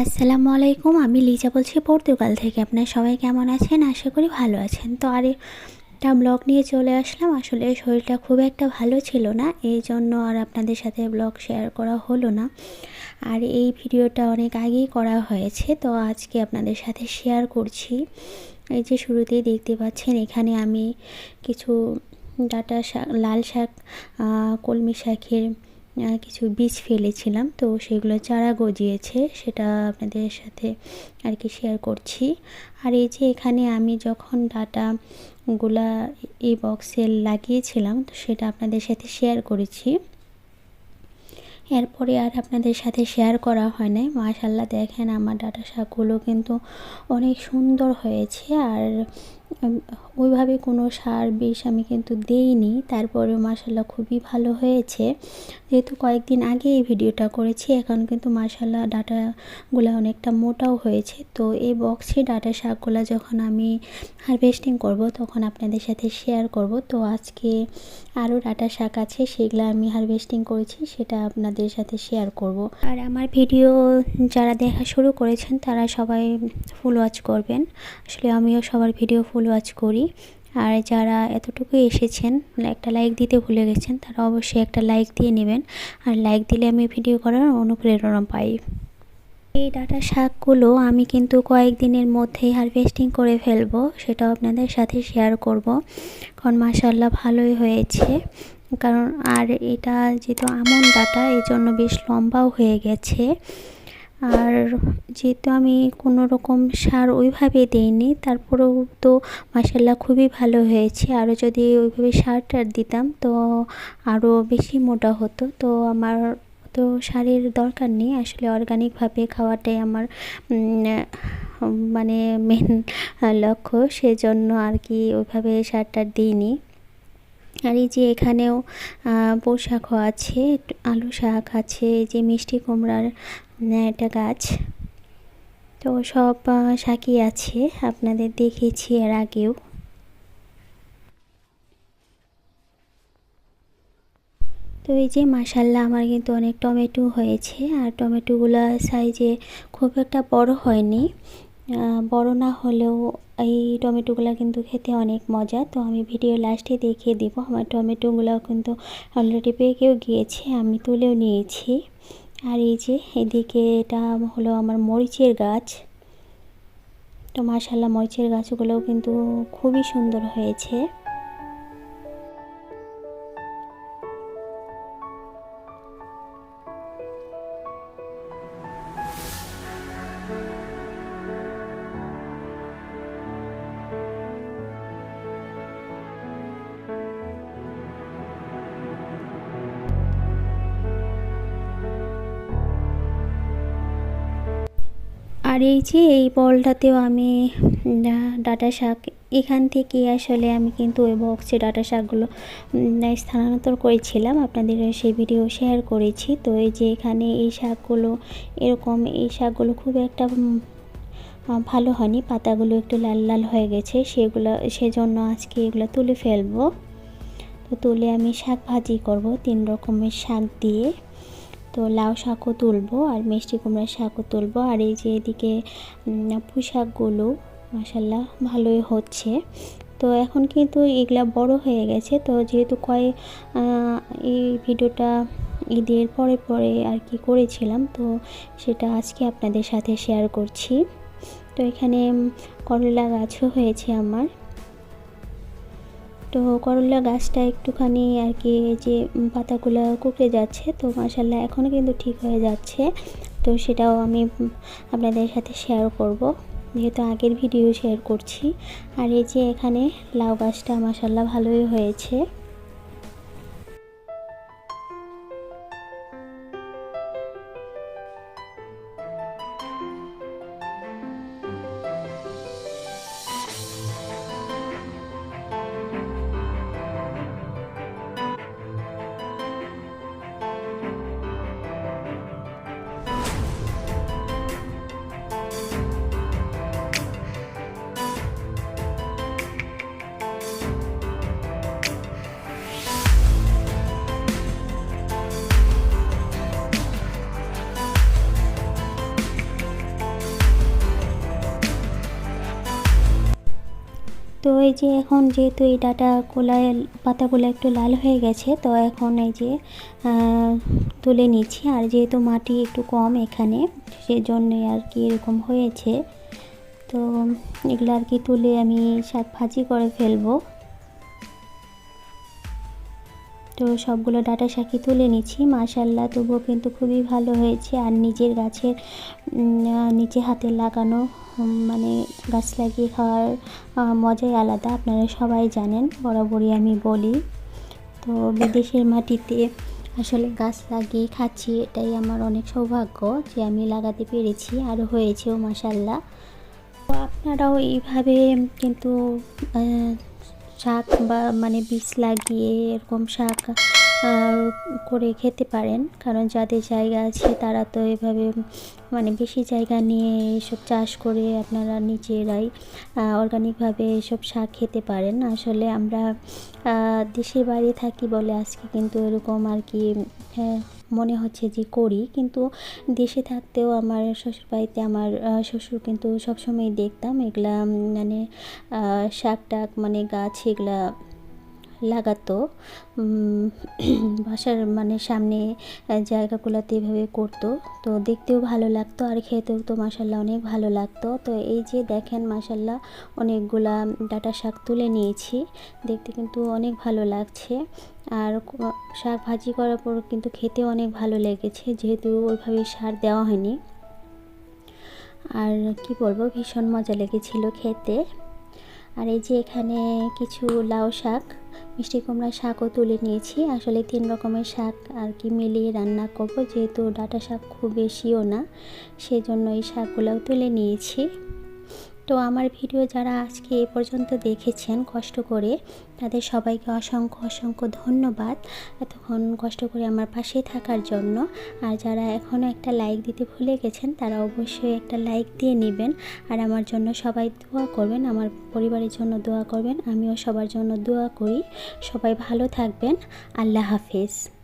আসসালামু আলাইকুম, আমি লিজা বলছি পর্তুগাল থেকে। আপনার সবাই কেমন আছেন? আশা করি ভালো আছেন। তো আর একটা ব্লগ নিয়ে চলে আসলাম। আসলে শরীরটা খুব একটা ভালো ছিল না, এই জন্য আর আপনাদের সাথে ব্লগ শেয়ার করা হলো না। আর এই ভিডিওটা অনেক আগেই করা হয়েছে, তো আজকে আপনাদের সাথে শেয়ার করছি। এই যে শুরুতেই দেখতে পাচ্ছেন, এখানে আমি কিছু ডাটা শাক, লাল শাক কলমি শাকের কিছু বীজ ফেলেছিলাম, তো সেগুলো চারা গজিয়েছে, সেটা আপনাদের সাথে আর কি শেয়ার করছি। আর এই যে এখানে আমি যখন ডাটাগুলা এই বক্সে লাগিয়েছিলাম, তো সেটা আপনাদের সাথে শেয়ার করেছি। এরপরে আর আপনাদের সাথে শেয়ার করা হয় নাই। মাশাল্লাহ দেখেন আমার ডাটা শাকগুলো কিন্তু অনেক সুন্দর হয়েছে। আর ওইভাবে কোনো সার, বিষ আমি কিন্তু দেইনি। তারপরে মাসাল্লাহ খুবই ভালো হয়েছে। যেহেতু কয়েকদিন আগে এই ভিডিওটা করেছি, এখন কিন্তু মাসাল্লাহ ডাটাগুলো অনেকটা মোটাও হয়েছে। তো এই বক্সে ডাটা শাকগুলো যখন আমি হারভেস্টিং করব, তখন আপনাদের সাথে শেয়ার করব। তো আজকে আরও ডাটা শাক আছে, সেগুলো আমি হারভেস্টিং করেছি, সেটা আপনাদের সাথে শেয়ার করব। আর আমার ভিডিও যারা দেখা শুরু করেছেন, তারা সবাই ফুল ওয়াচ করবেন। আসলে আমিও সবার ভিডিও ফুল ওয়াচ করি। আর যারা এতটুকু এসেছেন, একটা লাইক দিতে ভুলে গেছেন, তারা অবশ্যই একটা লাইক দিয়ে নেবেন। আর লাইক দিলে আমি ভিডিও করার অনুপ্রেরণা পাই। এই ডাটা শাকগুলো আমি কিন্তু কয়েকদিনের মধ্যেই হারভেস্টিং করে ফেলব, সেটাও আপনাদের সাথে শেয়ার করব। কারণ মাসাল্লাহ ভালোই হয়েছে। কারণ আর এটা যেহেতু আমন ডাটা এই জন্য বেশ লম্বাও হয়ে গেছে। আর যেহেতু আমি কোনো রকম সার ওইভাবে দিইনি, তারপরেও তো মাসাল্লাহ খুবই ভালো হয়েছে। আরও যদি ওইভাবে সার টার দিতাম তো আরও বেশি মোটা হতো। তো আমার তো সারের দরকার নেই। আসলে অর্গানিকভাবে খাওয়াটাই আমার মানে মেন লক্ষ্য। সেজন্য আর কি ওইভাবে সার টার দিইনি। আর এই যে এখানেও পোশাকও আছে আলু শাক আছে, এই যে মিষ্টি কুমড়ার একটা গাছ। তো সব শাকই আছে, আপনাদের দেখেছি এর আগেও। তো এই যে মাসাল্লাহ আমার কিন্তু অনেক টমেটো হয়েছে, আর টমেটোগুলো সাইজে খুব একটা বড় হয়নি। বড় না হলেও এই টমেটোগুলো কিন্তু খেতে অনেক মজা। তো আমি ভিডিও লাস্টে দেখিয়ে দেবো। আমার টমেটোগুলো কিন্তু অলরেডি পেকেও গিয়েছে, আমি তুলেও নিয়েছি। আর এই যে এদিকে এটা হলো আমার মরিচের গাছ। তো মাসাল্লাহ মরিচের গাছগুলোও কিন্তু খুবই সুন্দর হয়েছে। আর এই যে এই বলটাতেও আমি ডাটা শাক, এখান থেকে আসলে আমি কিন্তু ওই বক্সে ডাটা শাকগুলো স্থানান্তর করেছিলাম। আপনাদের সেই ভিডিও শেয়ার করেছি। তো এই যে এখানে এই শাকগুলো, এরকম এই শাকগুলো খুব একটা ভালো হয়নি। পাতাগুলো একটু লাল লাল হয়ে গেছে। সেগুলো, সেজন্য আজকে এগুলো তুলে ফেলব। তো তুলে আমি শাক ভাজি করব তিন রকমের শাক দিয়ে। তো লাউ শাকও তুলবো আর মিষ্টি কুমড়ার শাকও তুলবো। আর এই যে এদিকে পুঁশাকগুলো মাসাল্লাহ ভালোই হচ্ছে। তো এখন কিন্তু এগুলা বড় হয়ে গেছে। তো যেহেতু কয়েক এই ভিডিওটা ঈদের পরে পরে আর কি করেছিলাম, তো সেটা আজকে আপনাদের সাথে শেয়ার করছি। তো এখানে করলা গাছও হয়েছে আমার। তো করলা গাছটা একটুখানি আর কি যে পাতাগুলো কুকড়ে যাচ্ছে, তো মাসাল্লাহ এখনও কিন্তু ঠিক হয়ে যাচ্ছে। তো সেটাও আমি আপনাদের সাথে শেয়ার করব, যেহেতু আগের ভিডিও শেয়ার করছি। আর এই যে এখানে লাউ গাছটা মাসাল্লাহ ভালোই হয়েছে। তো এই যে এখন যেহেতু এই ডাটা কোলায় পাতাগুলো একটু লাল হয়ে গেছে, তো এখন এই যে তুলে নিচ্ছি। আর যেহেতু মাটি একটু কম এখানে সেজন্যই আর কি এরকম হয়েছে। তো এগুলো আর কি তুলে আমি শাক ভাজি করে ফেলব। তো সবগুলো ডাটা শাকই তুলে নিচ্ছি। মাশাল্লাহ তবুও কিন্তু খুবই ভালো হয়েছে। আর নিজের গাছের নিচে হাতে লাগানো মানে গাছ লাগিয়ে খাওয়ার মজাই আলাদা, আপনারা সবাই জানেন, বরাবরই আমি বলি। তো বিদেশের মাটিতে আসলে গাছ লাগিয়ে খাচ্ছি, এটাই আমার অনেক সৌভাগ্য যে আমি লাগাতে পেরেছি আর হয়েছেও মাশাল্লাহ তো আপনারাও এইভাবে কিন্তু শাক বা মানে বীজ লাগিয়ে এরকম শাক করে খেতে পারেন। কারণ যাদের জায়গা আছে তারা তো এভাবে মানে বেশি জায়গা নিয়ে এসব চাষ করে আপনারা নিজেরাই অর্গানিকভাবে এসব শাক খেতে পারেন। আসলে আমরা দেশের বাইরে থাকি বলে আজকে কিন্তু এরকম আর কি হ্যাঁ, মনে হচ্ছে যে করি। কিন্তু দেশে থাকতেও আমার শ্বশুর বাড়িতে আমার শ্বশুর কিন্তু সবসময় দেখতাম এগুলা মানে শাক টাক মানে গাছ এগুলা লাগাতো। বাসার মানে সামনে জায়গাগুলোতে এভাবে করতো। তো দেখতেও ভালো লাগতো আর খেতেও তো মাসাল্লাহ অনেক ভালো লাগতো। তো এই যে দেখেন মাসাল্লাহ অনেকগুলা ডাটা শাক তুলে নিয়েছি। দেখতে কিন্তু অনেক ভালো লাগছে। আর শাক ভাজি করার পর কিন্তু খেতেও অনেক ভালো লেগেছে, যেহেতু ওইভাবে সার দেওয়া হয়নি। আর কি বলব, ভীষণ মজা লেগেছিল খেতে। আর এই যে এখানে কিছু লাউ শাক মিষ্টি কুমড়া শাকও তুলে নিয়েছি। আসলে তিন রকমের শাক আর কি মিলিয়ে রান্না করব, যেহেতু ডাটা শাক খুব বেশিও না, সেজন্য এই শাকগুলোও তুলে নিয়েছি। তো আমার ভিডিও যারা আজকে এ পর্যন্ত দেখেছেন কষ্ট করে, তাদের সবাইকে অসংখ্য অসংখ্য ধন্যবাদ। এতক্ষণ কষ্ট করে আমার পাশে থাকার জন্য। আর যারা এখনও একটা লাইক দিতে ভুলে গেছেন, তারা অবশ্যই একটা লাইক দিয়ে নেবেন। আর আমার জন্য সবাই দোয়া করবেন, আমার পরিবারের জন্য দোয়া করবেন, আমিও সবার জন্য দোয়া করি। সবাই ভালো থাকবেন। আল্লাহ হাফিজ।